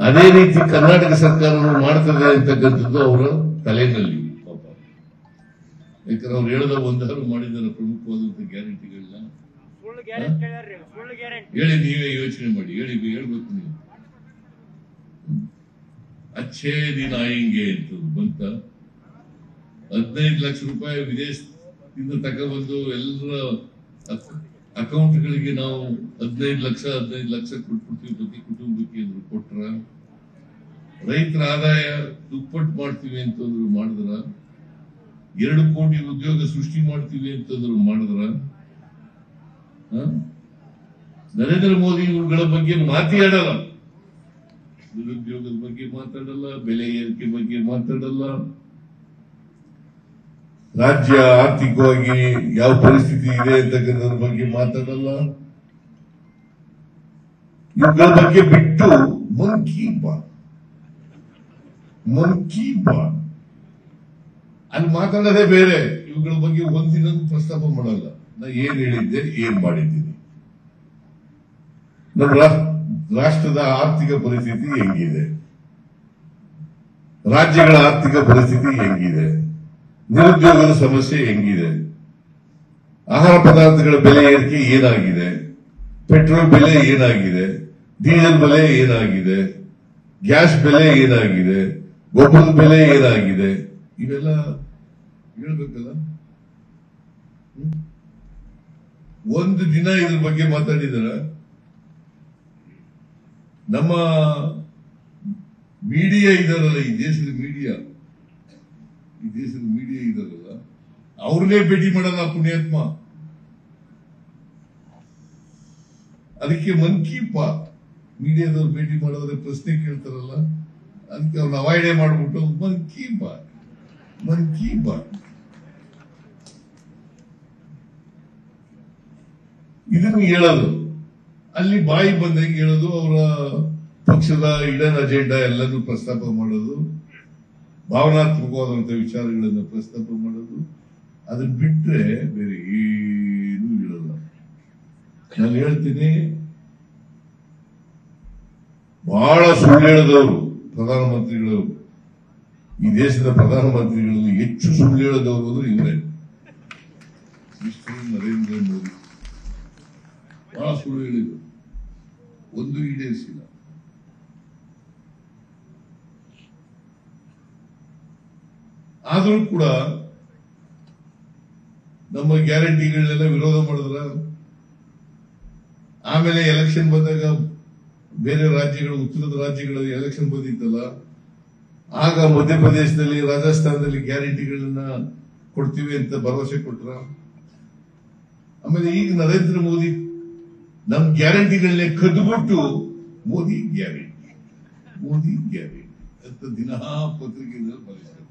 ಅದೇ ರೀತಿ ಕರ್ನಾಟಕ ಸರ್ಕಾರವು ಮಾಡ್ತದೆ ಅಂತಕ್ಕಂಥದ್ದು ಅವರ ತಲೆನಲ್ಲಿ. ಪಾಪ. ಯಾಕಂದ್ರೆ ಅವ್ರು ಹೇಳಿದ ಒಂದಾರು ಮಾಡಿದ್ದಾರೆ ಪ್ರಮುಖವಾದಂತಹ ಗ್ಯಾರಂಟಿಗಳನ್ನ ಹೇಳಿ ನೀವೇ ಯೋಚನೆ ಮಾಡಿ ಹೇಳಿ ಹೇಳ್ಬೇಕು ನೀವು. ಅಚ್ಚೇ ದಿನ ಹಿಂಗೆ ಅಂತ ಬಂತ. ಹದಿನೈದು ಲಕ್ಷ ರೂಪಾಯಿ ವಿದೇಶದಿಂದ ತಗೊಬಂದು ಎಲ್ಲರ ಅಕೌಂಟ್ಗಳಿಗೆ ನಾವು ಹದಿನೈದು ಲಕ್ಷ ಹದಿನೈದು ಲಕ್ಷ ಕೊಟ್ಬಿಡ್ತೀವಿ, ಪ್ರತಿ ಕುಟುಂಬಕ್ಕೆ ಅಂದ್ರು ಕೊಟ್ರ. ರೈತರ ಆದಾಯ ದುಪ್ಪಟ್ಟು ಮಾಡ್ತೀವಿ ಅಂತಂದ್ರು ಮಾಡಿದ್ರ. ಎರಡು ಕೋಟಿ ಉದ್ಯೋಗ ಸೃಷ್ಟಿ ಮಾಡ್ತೀವಿ ಅಂತಂದ್ರು ಮಾಡಿದ್ರ? ನರೇಂದ್ರ ಮೋದಿ ಇವುಗಳ ಬಗ್ಗೆ ಮಾತಾಡಲ್ಲ. ನಿರುದ್ಯೋಗದ ಬಗ್ಗೆ ಮಾತಾಡಲ್ಲ, ಬೆಲೆ ಏರಿಕೆ ಬಗ್ಗೆ ಮಾತಾಡಲ್ಲ. ರಾಜ್ಯ ಆರ್ಥಿಕವಾಗಿ ಯಾವ ಪರಿಸ್ಥಿತಿ ಇದೆ ಅಂತಕ್ಕಂಥದ್ರ ಬಗ್ಗೆ ಮಾತಾಡಲ್ಲ. ಇವುಗಳ ಬಗ್ಗೆ ಬಿಟ್ಟು ಮನ್ ಕಿ ಬಾತ್. ಮನ್ ಕಿ ಬಾತ್. ಅಲ್ಲಿ ಮಾತಾಡೋದೇ ಬೇರೆ. ಇವುಗಳ ಬಗ್ಗೆ ಒಂದಿನ ಪ್ರಸ್ತಾಪ ಮಾಡಲ್ಲ. ನಾ ಏನ್ ಹೇಳಿದ್ದೆ, ಏನ್ ಮಾಡಿದ್ದೀನಿ. ನಮ್ಮ ರಾಷ್ಟ್ರದ ಆರ್ಥಿಕ ಪರಿಸ್ಥಿತಿ ಹೆಂಗಿದೆ? ರಾಜ್ಯಗಳ ಆರ್ಥಿಕ ಪರಿಸ್ಥಿತಿ ಹೆಂಗಿದೆ? ನಿರುದ್ಯೋಗದ ಸಮಸ್ಯೆ ಹೆಂಗಿದೆ? ಆಹಾರ ಪದಾರ್ಥಗಳ ಬೆಲೆ ಏರಿಕೆ ಏನಾಗಿದೆ? ಪೆಟ್ರೋಲ್ ಬೆಲೆ ಏನಾಗಿದೆ? ಡೀಸೆಲ್ ಬೆಲೆ ಏನಾಗಿದೆ? ಗ್ಯಾಸ್ ಬೆಲೆ ಏನಾಗಿದೆ? ಗೊಬ್ಬರದ ಬೆಲೆ ಏನಾಗಿದೆ? ಇವೆಲ್ಲ ಹೇಳ್ಬೇಕಲ್ಲ? ಒಂದು ದಿನ ಇದ್ರ ಬಗ್ಗೆ ಮಾತಾಡಿದರ? ನಮ್ಮ ಮೀಡಿಯಾ ಇದಾರಲ್ಲ ಈ ದೇಶದ ಮೀಡಿಯಾ. ಈ ದೇಶದ ಮೀಡಿಯಾ ಇದಲ್ಲ ಅವ್ರನ್ನೇ ಭೇಟಿ ಮಾಡಲ್ಲ ಪುಣ್ಯಾತ್ಮ. ಅದಕ್ಕೆ ಮನ್ ಕಿ ಬಾತ್ ಮೀಡಿಯಾದವ್ರು ಭೇಟಿ ಮಾಡಿದ್ರೆ ಪ್ರಶ್ನೆ ಕೇಳ್ತಾರಲ್ಲ, ಅದಕ್ಕೆ ಅವ್ರನ್ನ ಅವಾಯ್ಡೇ ಮಾಡ್ಬಿಟ್ಟು ಮನ್ ಕಿ ಬಾತ್, ಮನ್ ಕಿ ಬಾತ್. ಇದನ್ನು ಹೇಳೋದು. ಅಲ್ಲಿ ಬಾಯಿ ಬಂದಂಗೆ ಹೇಳೋದು ಅವರ ಪಕ್ಷದ ಇಡನ್ ಅಜೆಂಡಾ ಎಲ್ಲನೂ ಪ್ರಸ್ತಾಪ ಮಾಡೋದು. ಭಾವನಾತ್ಮಕವಾದಂತಹ ವಿಚಾರಗಳನ್ನು ಪ್ರಸ್ತಾಪ ಮಾಡೋದು ಅದನ್ನ ಬಿಟ್ರೆ ಬೇರೆ ಏನೂ ಇರಲ್ಲ. ನಾನು ಹೇಳ್ತೀನಿ, ಬಹಳ ಸುಳ್ಳು ಹೇಳಿದವರು ಪ್ರಧಾನಮಂತ್ರಿಗಳು, ಈ ದೇಶದ ಪ್ರಧಾನಮಂತ್ರಿಗಳಲ್ಲಿ ಹೆಚ್ಚು ಸುಳ್ಳು ಹೇಳಿದವರು ಅಂದ್ರೆ ಇವರೇ. ನರೇಂದ್ರ ಮೋದಿ. ಬಹಳ ಸುಳ್ಳು ಹೇಳಿದರು. ಒಂದು ಈಡೇರಿಸಿಲ್ಲ. ಆದರೂ ಕೂಡ ನಮ್ಮ ಗ್ಯಾರಂಟಿಗಳನ್ನೆಲ್ಲ ವಿರೋಧ ಮಾಡಿದ್ರ, ಆಮೇಲೆ ಎಲೆಕ್ಷನ್ ಬಂದಾಗ ಬೇರೆ ರಾಜ್ಯಗಳು, ಉತ್ತರದ ರಾಜ್ಯಗಳ ಎಲೆಕ್ಷನ್ ಬಂದಿತ್ತಲ್ಲ, ಆಗ ಮಧ್ಯಪ್ರದೇಶದಲ್ಲಿ, ರಾಜಸ್ಥಾನದಲ್ಲಿ ಗ್ಯಾರಂಟಿಗಳನ್ನ ಕೊಡ್ತೀವಿ ಅಂತ ಭರವಸೆ ಕೊಟ್ರ. ಆಮೇಲೆ ಈಗ ನರೇಂದ್ರ ಮೋದಿ ನಮ್ ಗ್ಯಾರಂಟಿಗಳನ್ನೇ ಕದ್ದುಬಿಟ್ಟು ಮೋದಿ ಗ್ಯಾರಂಟಿ ಮೋದಿ ಗ್ಯಾರಂಟಿ ಅಂತ ದಿನ ಪತ್ರಿಕೆಗಳಲ್ಲಿ ಬರೆಸ್ತಾರೆ.